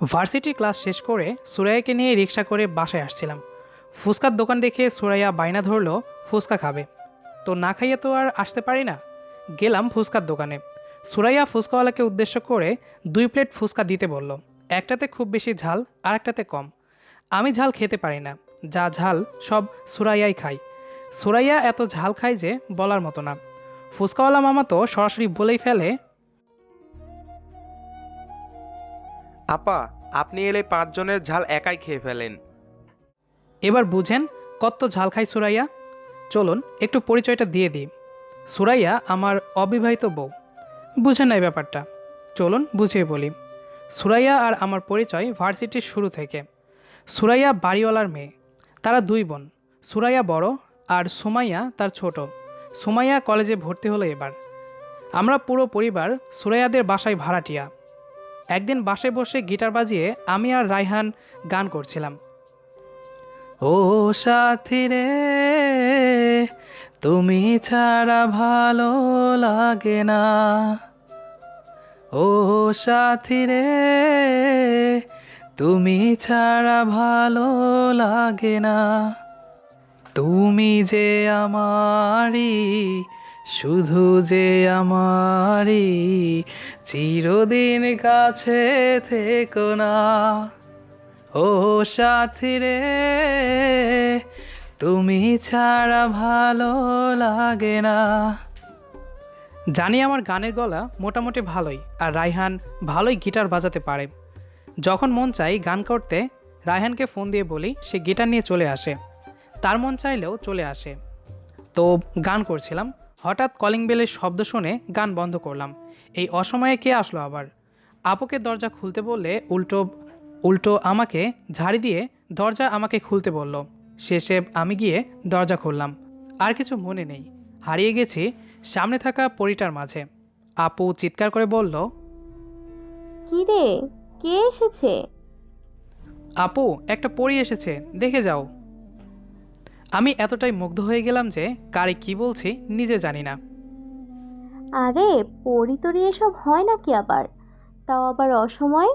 Varsity class শেষ করে সুরাইয়াকে নিয়ে রিক্সা করে বাসায় আসছিলাম। ফুচকার দোকান দেখে সুরাইয়া বায়না ধরলো, ফুচকা খাবে। তো না খাইয়ে তো আর আসতে পারি না। গেলাম ফুচকার দোকানে। সুরাইয়া ফুচকাওয়ালাকে উদ্দেশ্য করে দুই প্লেট ফুচকা দিতে বলল, একটাতে খুব বেশি ঝাল আর একটাতে কম। আমি ঝাল খেতে পারি না, যা ঝাল সব সুরাইয়াই খাই সুরাইয়া এত ঝাল খায় যে বলার মতো না। ফুচকাওয়ালা মামা তো সরাসরি বলেই ফেলে আপা, আপনি এলে পাঁচজনের ঝাল একাই খেয়ে ফেলেন। এবার বুঝেন কত ঝাল খাই সুরাইয়া। চলুন একটু পরিচয়টা দিয়ে দিই। সুরাইয়া আমার অবিবাহিত বউ। বুঝেন না এই ব্যাপারটা। চলুন বুঝিয়ে বলি। সুরাইয়া আর আমার পরিচয় ভার্সিটির শুরু থেকে। সুরাইয়া বাড়িওয়ালার মেয়ে। তারা দুই বোন। সুরাইয়া বড় আর সুমাইয়া তার ছোট। সুমাইয়া কলেজে ভর্তি হলো এবার। আমরা পুরো পরিবার সুরাইয়াদের বাসায় ভাড়াটিয়া। একদিন বাসে বসে গিটার বাজিয়ে আমি আর রায়হান গান করছিলাম। ও সাথী রে, তুমি ছাড়া ভালো লাগে না। ও সাথী রে, তুমি ছাড়া ভালো লাগে না। তুমি যে আমারি শুধু যে আমারি চিরদিন কাছে থেকো না। ও সাথী রে, তুমি ছাড়া ভালো লাগে না। জানি আমার গানের গলা মোটামুটি ভালোই আর রায়হান ভালোই গিটার বাজাতে পারে। যখন মন চাই গান করতে, রায়হানকে ফোন দিয়ে বলি সে গিটার নিয়ে চলে আসে। তার মন চাইলেও চলে আসে। তো গান করছিলাম হঠাৎ কলিং বেলের শব্দ শুনে গান বন্ধ করলাম। এই অসময়ে কে আসলো আবার? আপুকে দরজা খুলতে বললে উল্টো উল্টো আমাকে ঝাড়ি দিয়ে দরজা আমাকে খুলতে বলল। শেষে আমি গিয়ে দরজা খুললাম। আর কিছু মনে নেই। হারিয়ে গেছি সামনে থাকা পরিটার মাঝে। আপু চিৎকার করে বলল কি রে? কে এসেছে? আপু একটা পরি এসেছে। দেখে যাও। আমি এতটাই মুগ্ধ হয়ে গেলাম যে কারে কি বলছি নিজে জানি না। আরে পরি তরি এসব হয় নাকি আবার? তাও আবার অসময়?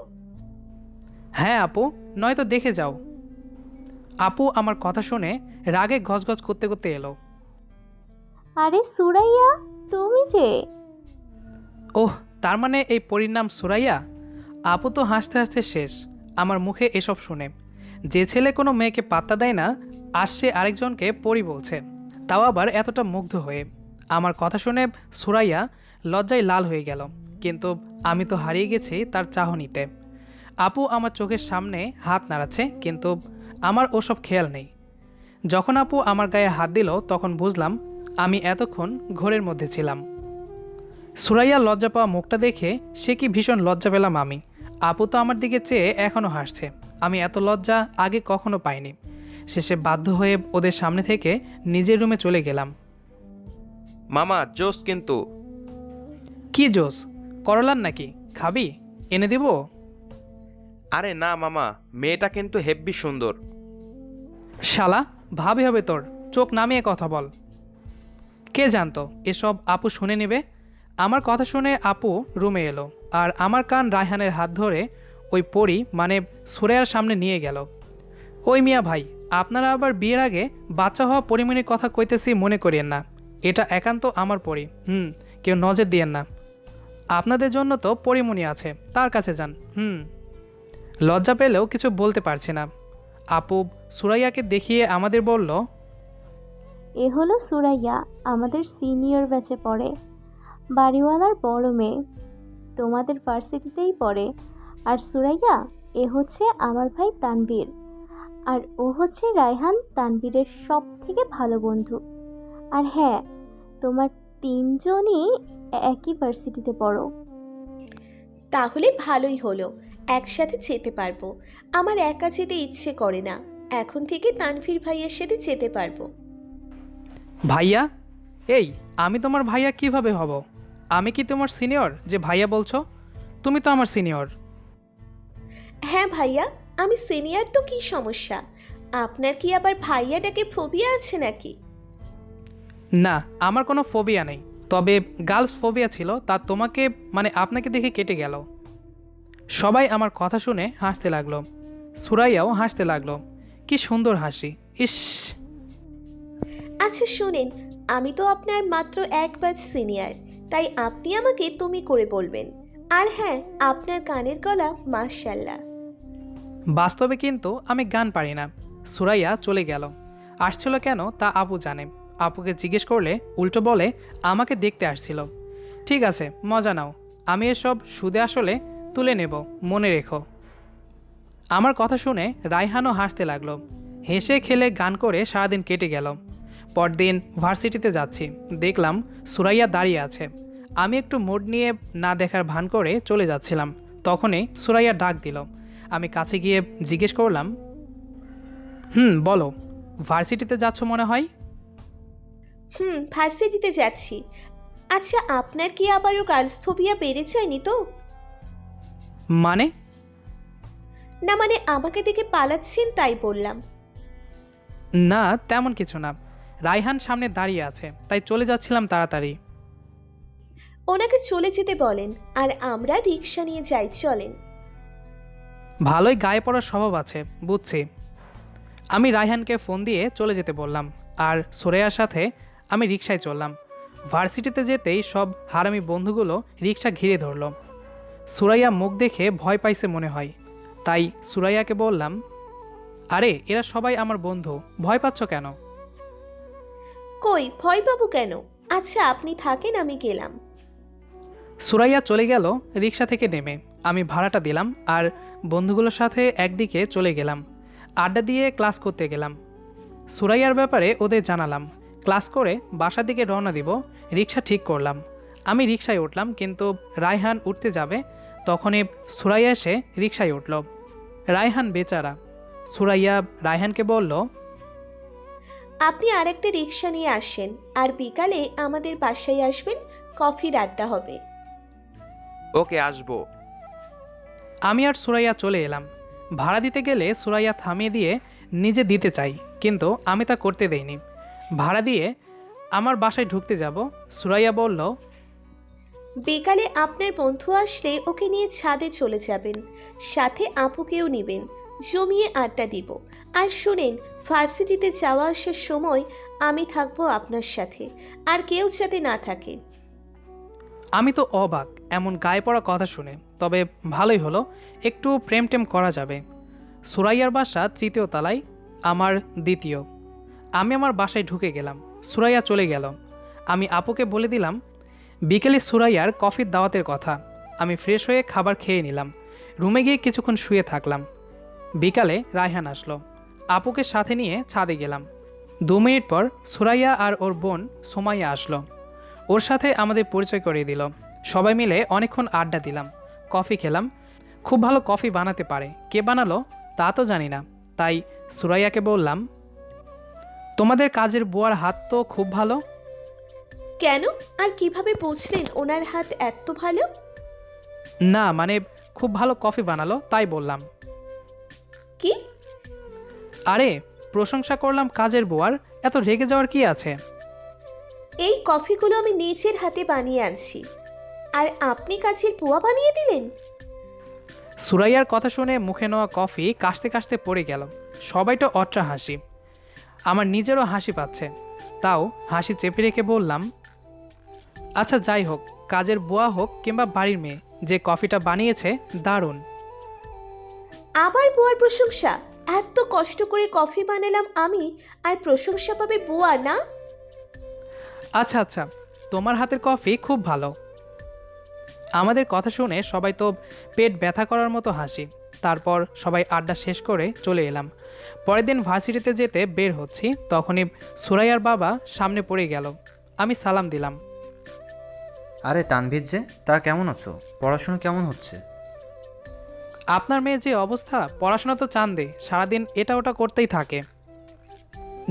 হ্যাঁ আপু নয়তো দেখে যাও। আপু আমার কথা শুনে রাগে গজগজ করতে করতে এলো। আরে সুরাইয়া তুমি যে? ওহ তার মানে এই পরীর নাম সুরাইয়া? আপু তো হাসতে হাসতে শেষ আমার মুখে এসব শুনে। যে ছেলে কোনো মেয়েকে পাত্তা দেয় না আসছে আরেকজনকে পরি বলছে। তাও আবার এতটা মুগ্ধ হয়ে। আমার কথা শুনে সুরাইয়া লজ্জায় লাল হয়ে গেল। কিন্তু আমি তো হারিয়ে গেছি তার চাহনিতে। আপু আমার চোখের সামনে হাত নাড়াচ্ছে, কিন্তু আমার ওসব খেয়াল নেই। যখন আপু আমার গায়ে হাত দিল, তখন বুঝলাম আমি এতক্ষণ ঘোরের মধ্যে ছিলাম। সুরাইয়া লজ্জা পাওয়া মুখটা দেখে সে কি ভীষণ লজ্জা পেলাম আমি। আপু তো আমার দিকে চেয়ে এখনও হাসছে। আমি এত লজ্জা আগে কখনো পাইনি। শেষে বাধ্য হয়ে ওদের সামনে থেকে নিজের রুমে চলে গেলাম। মামা জোস কিন্তু। কি জোস? করলার নাকি? খাবি? এনে দেব? আরে না মামা মেয়েটা কিন্তু হেব্বি সুন্দর। শালা ভাবি হবে তোর। চোখ নামিয়ে কথা বল। কে জানতো এসব আপু শুনে নেবে? আমার কথা শুনে আপু রুমে এলো আর আমার কান রায়হানের হাত ধরে ওই পরি মানে সুরেয়ার সামনে নিয়ে গেল। ওই মিয়া ভাই আপনারা আবার বিয়ের আগে বাচ্চা হওয়া পরিমণির কথা কইতেছি মনে করিয়েন না। এটা একান্ত আমার পরি। হুম, কেউ নজর দিয়েন না। আপনাদের জন্য তো পরিমণি আছে, তার কাছে যান। হুম। লজ্জা পেলেও কিছু বলতে পারছি না। আপু, সুরাইয়াকে দেখিয়ে আমাদের বলল, এ হলো সুরাইয়া, আমাদের সিনিয়র ব্যাচে পড়ে। বাড়িওয়ালার বড় মেয়ে। তোমাদের ভার্সিটিতেই পড়ে। আর সুরাইয়া, এ হচ্ছে আমার ভাই তানবীর আর ও হচ্ছে রায়হান তানবীরের সব থেকে ভালো বন্ধু। আর হ্যাঁ তোমার তিনজনই একই ভার্সিটিতে পড়ো। তাহলে ভালোই হলো একসাথে যেতে পারব। আমার একা যেতে ইচ্ছে করে না এখন থেকে তানভীর ভাইয়ের সাথে যেতে পারব। ভাইয়া? এই আমি তোমার ভাইয়া কীভাবে হব? আমি কি তোমার সিনিয়র? যে ভাইয়া বলছো? তুমি তো আমার সিনিয়র। হ্যাঁ ভাইয়া আমি সিনিয়র তো কি সমস্যা? আপনার কি আবার ভাইয়া ডাকে ফোবিয়া আছে নাকি? না আমার কোনো ফোবিয়া নেই। তবে গার্লস ফোবিয়া ছিল তা তোমাকে মানে আপনাকে দেখে কেটে গেল। সবাই আমার কথা শুনে হাসতে লাগল। সুরাইয়াও হাসতে লাগল। কি সুন্দর হাসি ইস। আচ্ছা শুনেন আমি তো আপনার মাত্র এক ব্যাচ সিনিয়র তাই আপনি আমাকে তুমি করে বলবেন। আর হ্যাঁ আপনার কানের গলা মাশাল্লাহ বাস্তবে কিন্তু আমি গান পারি না। সুরাইয়া চলে গেল। আসছিল কেন তা আপু জানে। আপুকে জিজ্ঞেস করলে উল্টো বলে, আমাকে দেখতে আসছিল। ঠিক আছে, মজা নাও। আমি এসব সুদে আসলে তুলে নেব, মনে রেখো। আমার কথা শুনে রায়হানও হাসতে লাগল। হেসে খেলে গান করে সারাদিন কেটে গেল। পরদিন ভার্সিটিতে যাচ্ছি। দেখলাম সুরাইয়া দাঁড়িয়ে আছে। আমি একটু মোড নিয়ে না দেখার ভান করে চলে যাচ্ছিলাম। তখনই সুরাইয়া ডাক দিল আমি কাছে গিয়ে জিজ্ঞেস করলাম হুম বলো ভার্সিটিতে যাচ্ছ মনে হয়? হুম ভার্সিটিতে যাচ্ছি। আচ্ছা আপনার কি আবারও গার্লস ফোবিয়া বেড়ে যায়নি তো? মানে? না মানে আমাকে দেখে পালাচ্ছেন তাই বললাম। না তেমন কিছু না। রায়হান সামনে দাঁড়িয়ে আছে তাই চলে যাচ্ছিলাম তাড়াতাড়ি। ওনাকে চলে যেতে বলেন আর আমরা রিক্সা নিয়ে যাই চলেন। ভালোই গায়ে পড়ার স্বভাব আছে বুঝছি। আমি রায়হানকে ফোন দিয়ে চলে যেতে বললাম আর সোরেয়ার সাথে আমি রিক্সায় চললাম। ভার্সিটিতে যেতেই সব হারামি বন্ধুগুলো রিক্সা ঘিরে ধরল। সুরাইয়া মুখ দেখে ভয় পাইছে মনে হয়। তাই সুরাইয়াকে বললাম আরে এরা সবাই আমার বন্ধু ভয় পাচ্ছ কেন? কই ভয় পাবো কেন? আচ্ছা আপনি থাকেন আমি গেলাম। সুরাইয়া চলে গেল রিক্সা থেকে নেমে। আমি ভাড়াটা দিলাম আর বন্ধুগুলোর সাথে একদিকে চলে গেলাম। আড্ডা দিয়ে ক্লাস করতে গেলাম। সুরাইয়ার ব্যাপারে ওদের জানালাম। ক্লাস করে বাসার দিকে রওনা দিব রিক্সা ঠিক করলাম। আমি রিক্সায় উঠলাম কিন্তু রায়হান উঠতে যাবে তখনই সুরাইয়া এসে রিক্সায় উঠল। রায়হান বেচারা। সুরাইয়া রায়হানকে বলল আপনি আরেকটা রিক্সা নিয়ে আসেন আর বিকালে আমাদের বাসায় আসবেন কফির আড্ডা হবে। ওকে আসব। আমি আর সুরাইয়া চলে এলাম। ভাড়া দিতে গেলে সুরাইয়া থামিয়ে দিয়ে নিজে দিতে চাই, কিন্তু আমি তা করতে দেইনি। ভাড়া দিয়ে আমার বাসায় ঢুকতে যাব, সুরাইয়া বলল, বিকালে আপনার বন্ধু আসলে ওকে নিয়ে ছাদে চলে যাবেন, সাথে আপুকেও নেবেন, জমিয়ে আড্ডা দিব। আর শুনেন, ভার্সিটিতে যাওয়া আসার সময় আমি থাকব আপনার সাথে, আর কেউ যাতে না থাকে। আমি তো অবাক, এমন গায়ে পড়া কথা শুনে, তবে ভালোই হলো, একটু প্রেম টেম করা যাবে। সুরাইয়ার বাসা তৃতীয় তলায়, আমার দ্বিতীয়। আমি আমার বাসায় ঢুকে গেলাম, সুরাইয়া চলে গেল। আমি আপুকে বলে দিলাম, বিকেলে সুরাইয়ার কফির দাওয়াতের কথা। আমি ফ্রেশ হয়ে খাবার খেয়ে নিলাম, রুমে গিয়ে কিছুক্ষণ শুয়ে থাকলাম। বিকালে রায়হান আসলো। আপুকে সাথে নিয়ে ছাদে গেলাম। দু মিনিট পর সুরাইয়া আর ওর বোন সোমাইয়া আসলো। ওর সাথে আমাদের পরিচয় করিয়ে দিল। সবাই মিলে অনেকক্ষণ আড্ডা দিলাম। কফি খেলাম। খুব ভালো কফি বানাতে পারে। কে বানালো তা তো জানি না। তাই সুরাইয়াকে বললাম তোমাদের কাজের বুয়ার হাত তো খুব ভালো। কেন? আর কীভাবে বুঝলেন ওনার হাত এত ভালো? না মানে খুব ভালো কফি বানালো তাই বললাম। কি? আরে প্রশংসা করলাম কাজের বুয়ার এত রেগে যাওয়ার কি আছে? এই কফিগুলো আমি নিজের হাতে বানিয়ে আনছি। আর আপনি কাছের পুয়া বানিয়ে দিলেন? সুরাইয়ার কথা শুনে মুখে নেওয়া কফি কাশতে কাশতে পড়ে গেল। সবাই তো অট্রা হাসি। আমার নিজেরও হাসি পাচ্ছে। তাও হাসি চেপে রেখে বললাম আচ্ছা যাই হোক কাজের বুয়া হোক কিংবা বাড়ির মেয়ে যে কফিটা বানিয়েছে দারুণ। আবার বুয়ার প্রশংসা? এত কষ্ট করে কফি বানালাম আমি আর প্রশংসা পাবে বুয়া না? আচ্ছা আচ্ছা তোমার হাতের কফি খুব ভালো। আমাদের কথা শুনে সবাই তো পেট ব্যথা করার মতো হাসি। তারপর সবাই আড্ডা শেষ করে চলে এলাম। পরের দিন ভার্সিটিতে যেতে বের হচ্ছি তখনই সুরাইয়ার বাবা সামনে পড়ে গেল। আমি সালাম দিলাম। আরে তানভীর যে তা কেমন আছো? পড়াশোনা কেমন হচ্ছে? আপনার মেয়ে যে অবস্থা পড়াশোনা তো চান্দে সারাদিন এটা ওটা করতেই থাকে।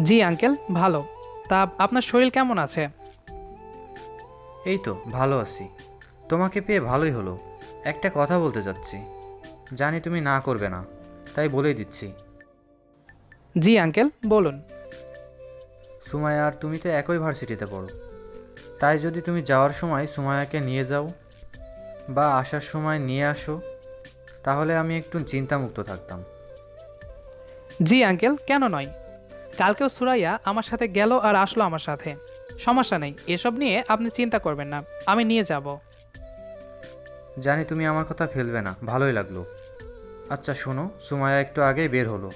জি আঙ্কেল ভালো। তা আপনার শরীর কেমন আছে? এই তো ভালো আছি। তোমাকে পেয়ে ভালোই হলো। একটা কথা বলতে চাচ্ছি। জানি তুমি না করবে না তাই বলেই দিচ্ছি। জি আঙ্কেল বলুন। সুমায়া আর তুমি তো একই ভার্সিটিতে পড়ো। তাই যদি তুমি যাওয়ার সময় সুমায়াকে নিয়ে যাও বা আসার সময় নিয়ে আসো তাহলে আমি একটু চিন্তামুক্ত থাকতাম। জি আঙ্কেল কেন নয়? কালকেও সুরাইয়া আমার সাথে গেল আর আসলো আমার সাথে। সমস্যা নেই এসব নিয়ে আপনি চিন্তা করবেন না আমি নিয়ে যাব। জানি তুমি আমার কথা ফেলবে না ভালোই লাগল। আচ্ছা শোনো সুমায়া একটু আগেই বের হলো।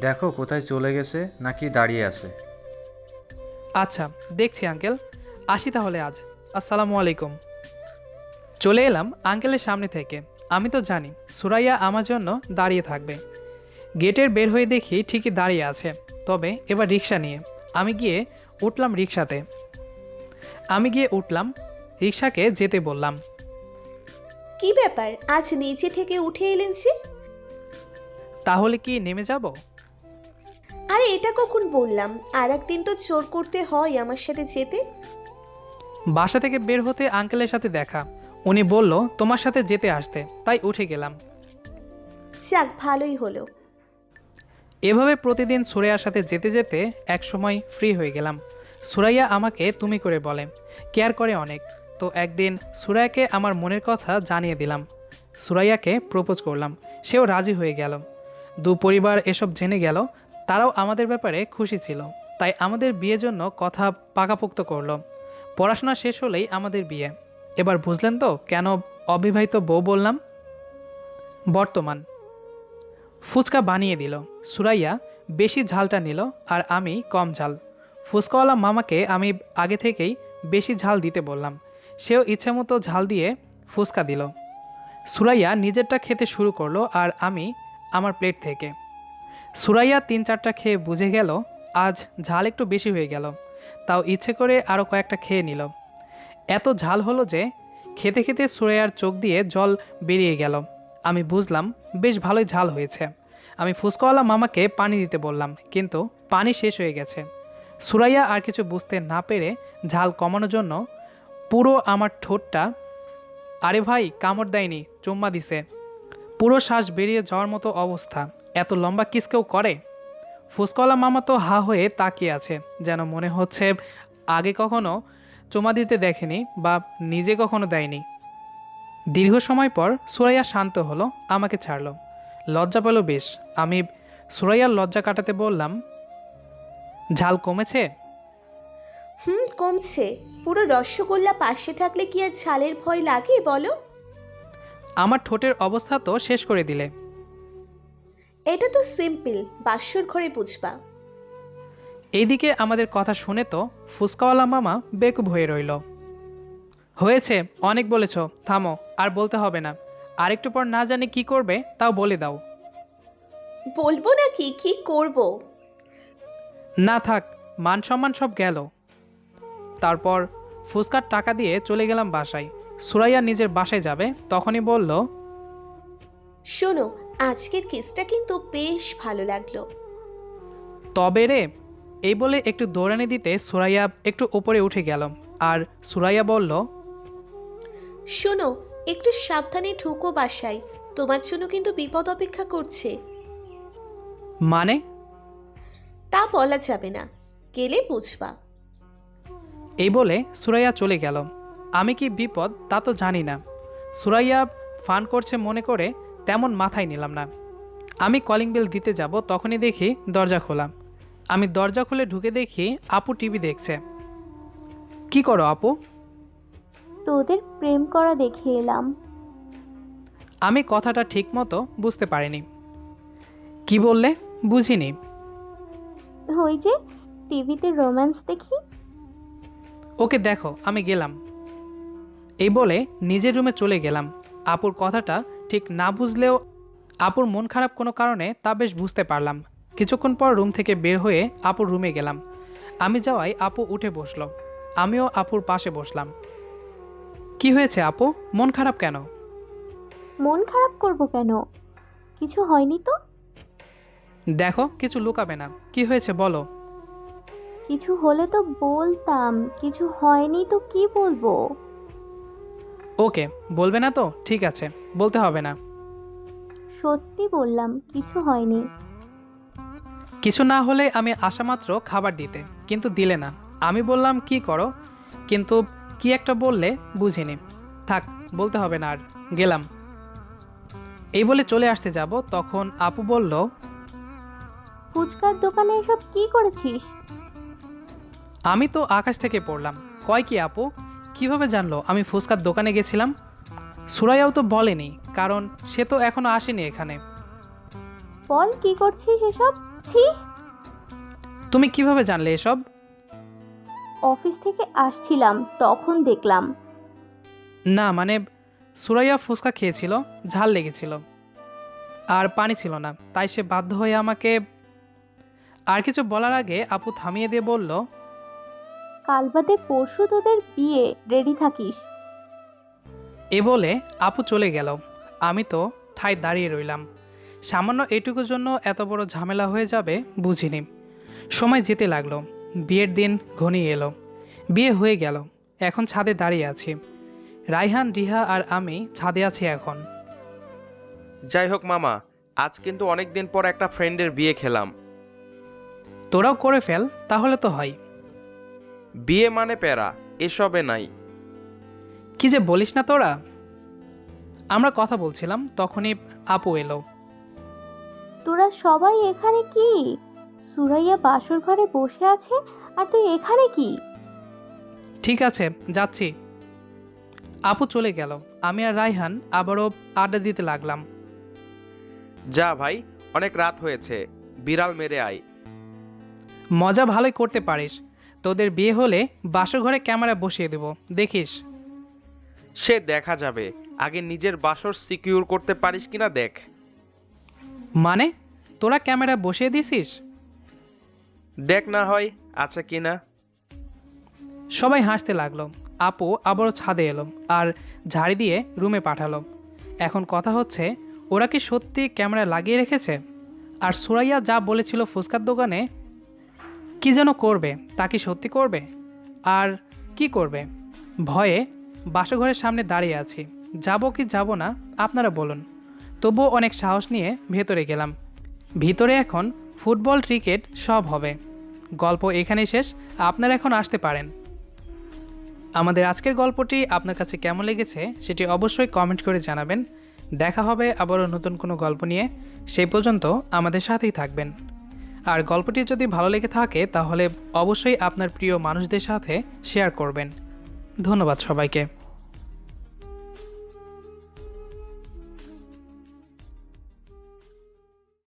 দেখো কোথায় চলে গেছে নাকি দাঁড়িয়ে আছে। আচ্ছা দেখছি আঙ্কেল। আসি তাহলে আজ। আসসালামু আলাইকুম। চলে এলাম আঙ্কেলের সামনে থেকে। আমি তো জানি সুরাইয়া আমার জন্য দাঁড়িয়ে থাকবে। গেটের বের হয়ে দেখি ঠিকই দাঁড়িয়ে আছে। তবে এবার রিক্সা নিয়ে। আমি গিয়ে উঠলাম রিক্সাতে। আমি গিয়ে উঠলাম রিক্সাকে যেতে বললাম। কি ব্যাপার? আজ নিচে থেকে উঠে এলেন যে তাহলে কি নেমে যাব? আরে এটা কখন বললাম? আর একদিন তো চোর করতে হয় আমার সাথে যেতে। বাসা থেকে বের হতে আঙ্কেলের সাথে দেখা। উনি বলল তোমার সাথে যেতে আসতে। তাই উঠে গেলাম। যাক ভালোই হলো। এভাবে প্রতিদিন সুরাইয়ার সাথে যেতে যেতে এক সময় ফ্রি হয়ে গেলাম। সুরাইয়া আমাকে তুমি করে বলে, কেয়ার করে অনেক। তো একদিন সুরাইয়াকে আমার মনের কথা জানিয়ে দিলাম। সুরাইয়াকে প্রপোজ করলাম। সেও রাজি হয়ে গেল। দু পরিবার এসব জেনে গেল। তারাও আমাদের ব্যাপারে খুশি ছিল। তাই আমাদের বিয়ের জন্য কথা পাকাপোক্ত করল। পড়াশোনা শেষ হলেই আমাদের বিয়ে। এবার বুঝলেন তো কেন অবিবাহিত বউ বললাম? বর্তমান। ফুচকা বানিয়ে দিল। সুরাইয়া বেশি ঝালটা নিল আর আমি কম ঝাল। ফুচকাওয়ালা মামাকে আমি আগে থেকেই বেশি ঝাল দিতে বললাম। সেও ইচ্ছেমতো ঝাল দিয়ে ফুচকা দিল। সুরাইয়া নিজেরটা খেতে শুরু করল আর আমি আমার প্লেট থেকে। সুরাইয়া তিন চারটা খেয়ে বুঝে গেল, আজ ঝাল একটু বেশি হয়ে গেল। তাও ইচ্ছে করে আরও কয়েকটা খেয়ে নিল। এত ঝাল হলো যে খেতে খেতে সুরাইয়ার চোখ দিয়ে জল বেরিয়ে গেল। আমি বুঝলাম বেশ ভালোই ঝাল হয়েছে। আমি ফুচকাওয়ালা মামাকে পানি দিতে বললাম, কিন্তু পানি শেষ হয়ে গেছে। সুরাইয়া আর কিছু বুঝতে না পেরে ঝাল কমানোর জন্য পুরো আমার ঠোঁটটা, আরে ভাই, কামড় দেয়নি, চুম্মা দিছে। পুরো শ্বাস বেরিয়ে যাওয়ার মতো অবস্থা। এত লম্বা কিস কেউ করে? ফুসকলা মামা তো হা হয়ে তাকিয়ে আছে, যেন মনে হচ্ছে আগে কখনো চুমা দিতে দেখেনি বা নিজে কখনো দেয়নি। দীর্ঘ সময় পর সুরাইয়া শান্ত হলো আমাকে ছাড়লো। লজ্জা পেল বেশ। আমি সুরাইয়ার লজ্জা কাটাতে বললাম ঝাল কমেছে? হুম কমছে। পুরো রসগোল্লা পাশে থাকলে কি আর ঝালের ভয় লাগে বলো? আমার ঠোঁটের অবস্থা তো শেষ করে দিলে। এটা তো সিম্পল বাসর ঘরে বুঝবা। এইদিকে আমাদের কথা শুনে তো ফুসকাওয়ালা মামা বেকুব হয়ে রইল। হয়েছে অনেক বলেছ থামো আর বলতে হবে না। আরেকটু পর না জানি কি করবে তাও বলে দাও। বলব নাকি? কি করব? না থাক মান সম্মান সব গেল। তারপর ফুচকার টাকা দিয়ে চলে গেলাম বাসায়। সুরাইয়া নিজের বাসায় যাবে তখনই বলল শোনো আজকের কেসটা কিন্তু বেশ ভালো লাগল। তবে রে এই বলে একটু দৌড়ানি দিতে সুরাইয়া একটু উপরে উঠে গেল। আর সুরাইয়া বলল শোনো একটু সাবধানে ঢুকো বাসায়। তোমার জন্য কিন্তু বিপদ অপেক্ষা করছে। মানে? তা বলা যাবে না। গেলে বুঝবা। এই বলে সুরাইয়া চলে গেল। আমি কি বিপদ তা তো জানি না। সুরাইয়া ফান করছে মনে করে তেমন মাথায় নিলাম না। আমি কলিং বেল দিতে যাব তখনই দেখি দরজা খোলা। আমি দরজা খুলে ঢুকে দেখি আপু টিভি দেখছে। কি করো আপু? তোদের প্রেম করা দেখে এলাম। আমি কথাটা ঠিকমতো বুঝতে পারিনি। কি বললে? বুঝিনি। ওই যে টিভিতে রোম্যান্স দেখি। ওকে দেখো আমি গেলাম। এই বলে নিজের রুমে চলে গেলাম। আপুর কথাটা ঠিক না বুঝলেও আপুর মন খারাপ কোনো কারণে তা বেশ বুঝতে পারলাম। কিছুক্ষণ পর রুম থেকে বের হয়ে আপুর রুমে গেলাম। আমি যাওয়াই আপু উঠে বসল। আমিও আপুর পাশে বসলাম। কি হয়েছে আপু? মন খারাপ কেন? মন খারাপ করব কেন? কিছু হয়নি তো? দেখো কিছু লুকাবে না। কি হয়েছে বলো। কিছু হলে তো বলতাম কিছু হয়নি তো কি বলব? ওকে বলবে না তো? ঠিক আছে বলতে হবে না। সত্যি বললাম কিছু হয়নি। কিছু না হলে আমি আসামাত্র খাবার দিতে কিন্তু দিলে না। আমি বললাম কি করো? কিন্তু কি একটা বললে বুঝিনি। থাক বলতে হবে না আর গেলাম। এই বলে চলে আসতে যাব তখন আপু বলল ফুচকার দোকানে এসব কি করেছিস? আমি তো আকাশ থেকে পড়লাম। কয় কি আপু? কীভাবে জানলো? আমি ফুচকার দোকানে গেছিলাম। সুরাইয়াও তো বলেনি কারণ সে তো এখনও আসেনি এখানে। বল কি করছিস এসব? ছি! তুমি কীভাবে জানলে এসব? অফিস থেকে আসছিলাম তখন দেখলাম। না মানে সুরাইয়া ফুচকা খেয়েছিল ঝাল লেগেছিল। আর পানি ছিল না তাই সে বাধ্য হয়ে আমাকে আর কিছু বলার আগে আপু থামিয়ে দিয়ে বলল কাল বাদে পরশু তোদের বিয়ে রেডি থাকিস। এ বলে আপু চলে গেল। আমি তো ঠাই দাঁড়িয়ে রইলাম। সামান্য এটুকুর জন্য এত বড় ঝামেলা হয়ে যাবে বুঝিনি। সময় যেতে লাগল। বিয়ের দিন ঘনিয়ে এলো। বিয়ে হয়ে গেল। এখন ছাদে দাঁড়িয়ে আছি। রাইহান রিহা আর আমি ছাদে আছি এখন। যাই হোক মামা আজ কিন্তু অনেক দিন পর একটা ফ্রেন্ডের বিয়ে খেলাম। তোরাও করে ফেল তাহলে তো হয়। বিয়ে মানে প্যারা এসবে নাই। কি যে বলিস না তোরা। আমরা কথা বলছিলাম তখনই আপু এলো। তোরা সবাই এখানে কি? সুরাইয়া বাসর ঘরে বসে আছে আর তুই এখানে কি? ঠিক আছে যাচ্ছি। আপু চলে গেল। আমি আর রাইহান আবারও আড্ডা দিতে লাগলাম। যা ভাই অনেক রাত হয়েছে। বিড়াল মেরে আয়। মজা ভালোই করতে পারিস। তোদের বিয়ে হলে বাসর ঘরে ক্যামেরা বসিয়ে দেব। দেখিস। সে দেখা যাবে। আগে নিজের বাসর সিকিউর করতে পারিস কিনা দেখ। মানে? তোরা ক্যামেরা বসিয়ে দিছিস? দেখ না হয় আছে কি না। সবাই হাসতে লাগল। আপু আবারও ছাদে এলো আর ঝাড়ি দিয়ে রুমে পাঠালো। এখন কথা হচ্ছে, ওরা কি সত্যি ক্যামেরা লাগিয়ে রেখেছে? আর সুরাইয়া যা বলেছিল ফুচকার দোকানে, কি যেন করবে, তা কি সত্যি করবে? আর কি করবে? ভয়ে বাসঘরের সামনে দাঁড়িয়ে আছি। যাব কি যাব না, আপনারা বলুন। তবুও অনেক সাহস নিয়ে ভেতরে গেলাম। ভিতরে এখন ফুটবল, ক্রিকেট সব হবে। গল্প এখানেই শেষ। আপনারা এখন আসতে পারেন। আমাদের আজকের গল্পটি আপনার কাছে কেমন লেগেছে সেটি অবশ্যই কমেন্ট করে জানাবেন। দেখা হবে আবারও নতুন কোনো গল্প নিয়ে। সেই পর্যন্ত আমাদের সাথেই থাকবেন। আর গল্পটি যদি ভালো লেগে থাকে তাহলে অবশ্যই আপনার প্রিয় মানুষদের সাথে শেয়ার করবেন। ধন্যবাদ সবাইকে।